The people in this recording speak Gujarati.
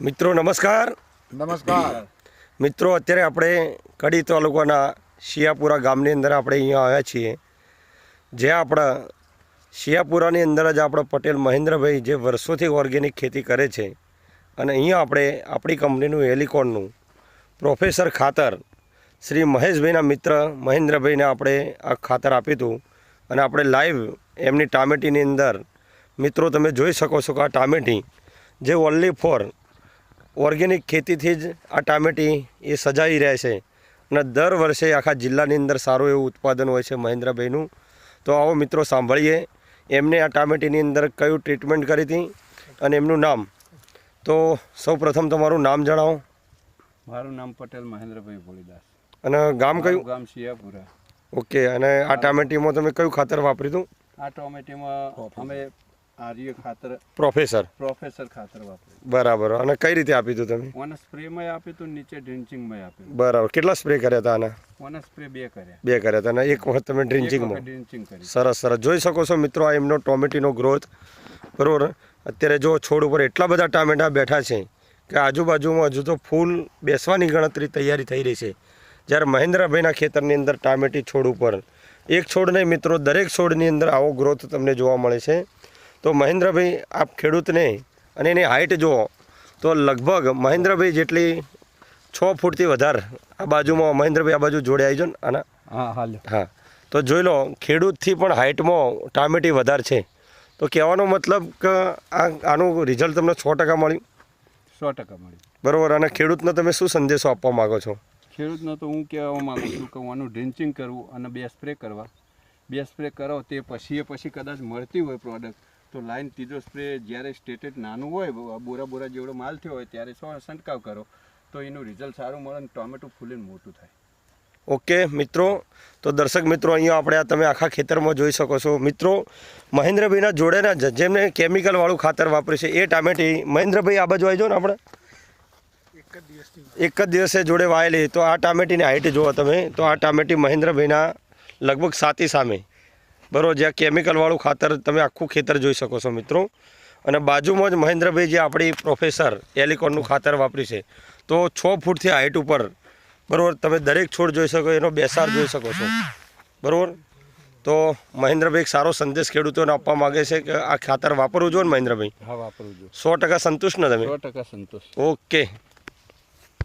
મિત્રો નમસ્કાર. નમસ્કાર. મિત્રો અત્યારે આપણે કડી તાલુકાના શિયાપુરા ગામની અંદર આપણે અહીંયા આવ્યા છીએ. જે આપણા શિયાપુરાની અંદર જ આપણા પટેલ મહેન્દ્રભાઈ જે વર્ષોથી ઓર્ગેનિક ખેતી કરે છે અને અહીંયા આપણે આપણી કંપનીનું હેલિકોનનું પ્રોફેસર ખાતર શ્રી મહેશભાઈના મિત્ર મહેન્દ્રભાઈને આપણે આ ખાતર આપ્યું હતું. અને આપણે લાઈવ એમની ટામેટીની અંદર મિત્રો તમે જોઈ શકો છો કે આ ટામેટી જે ઓનલી ફોર ઓર્ગેનિક ખેતીથી જ આ ટામેટી એ સજાઈ રહે છે અને દર વર્ષે આખા જિલ્લાની અંદર સારું એવું ઉત્પાદન હોય છે મહેન્દ્રભાઈનું. તો આવો મિત્રો સાંભળીએ એમને આ ટામેટીની અંદર કયું ટ્રીટમેન્ટ કરી હતી અને એમનું નામ. તો સૌ પ્રથમ તમારું નામ જણાવો. મારું નામ પટેલ મહેન્દ્રભાઈ ભોળીદાસ. અને ગામ કયું? ગામ શિયાપુરા. ઓકે અને આ ટામેટીમાં તમે કયું ખાતર વાપર્યું હતું? આ ટોમેટીમાં અમે આર્ય ખાતર પ્રોફેસર. પ્રોફેસર ખાતર વાપર્યું બરાબર. અને કઈ રીતે આપી હતું તમે? ઓને સ્પ્રેમાં આપ્યું હતું નીચે ડ્રિન્ચિંગમાં આપ્યું બરાબર. કેટલા સ્પ્રે કર્યા હતા આના? ઓને સ્પ્રે બે કર્યા. બે કર્યા હતા અને એક વખત તમે ડ્રિન્ચિંગમાં ડ્રિન્ચિંગ કરી. સરસ સરસ. જોઈ શકો છો મિત્રો આ એમનો ટોમેટીનો ગ્રોથ. બરાબર? અત્યારે જો છોડ ઉપર એટલા બધા ટામેટા બેઠા છે કે આજુબાજુમાં હજુ તો ફૂલ બેસવાની ગણતરી તૈયારી થઈ રહી છે. જ્યારે મહેન્દ્રભાઈના ખેતરની અંદર ટામેટી છોડ ઉપર. એક છોડ નહીં મિત્રો દરેક છોડની અંદર આવો ગ્રોથ તમને જોવા મળે છે. તો મહેન્દ્રભાઈ આપ ખેડૂતને અને એની હાઇટ જુઓ. તો લગભગ મહેન્દ્રભાઈ જેટલી છ ફૂટથી વધારે આ બાજુમાં મહેન્દ્રભાઈ આ બાજુ જોડે આવી જો ને આના. હા હાલો હા. તો જોઈ લો ખેડૂતથી પણ હાઇટમાં ટામેટી વધારે છે. તો કહેવાનો મતલબ કે આ આનું રિઝલ્ટ તમને સો ટકા મળ્યું? સો ટકા મળ્યું. બરાબર. અને ખેડૂતને તમે શું સંદેશો આપવા માગો છો? ખેડૂતને તો હું કહેવા માગું છું કે આનું ડ્રિન્ચિંગ કરવું અને બે સ્પ્રે કરવા. બે સ્પ્રે કરો તે પછી એ પછી કદાચ મળતી હોય પ્રોડક્ટ તો લાઈન ત્રીજો સ્પ્રે જ્યારે સ્ટેટેડ નાનું હોય બોરા બોરા જેવડો માલ થયો હોય ત્યારે સો છંટકાવ કરો તો એનું રિઝલ્ટ સારું મળે અને ટોમેટો ફૂલીને મોટું થાય. ઓકે મિત્રો તો દર્શક મિત્રો અહીંયા આપણે આ તમે આખા ખેતરમાં જોઈ શકો છો. મિત્રો મહેન્દ્રભાઈના જોડેના જેમને કેમિકલવાળું ખાતર વાપર્યું છે એ ટામેટી. મહેન્દ્રભાઈ આ બાજુ આવી જાઓ ને આપણે. એક જ દિવસે જોડે વાયેલી. તો આ ટામેટીની હાઈટ જુઓ તમે. તો આ ટામેટી મહેન્દ્રભાઈના લગભગ સાતી સામે. બરાબર જ્યાં કેમિકલવાળું ખાતર તમે આખું ખેતર જોઈ શકો છો મિત્રો. અને બાજુમાં જ મહેન્દ્રભાઈ જે આપણી પ્રોફેસર એલિકોનનું ખાતર વાપર્યું છે તો છ ફૂટથી હાઈટ ઉપર બરાબર તમે દરેક છોડ જોઈ શકો એનો બેસાર જોઈ શકો છો. બરાબર? તો મહેન્દ્રભાઈ એક સારો સંદેશ ખેડૂતોને આપવા માગે છે કે આ ખાતર વાપરવું જોઈએ ને મહેન્દ્રભાઈ? હા વાપરવું જો સો ટકા સંતુષ્ટ ને તમે? સો ટકા સંતુષ્ટ. ઓકે.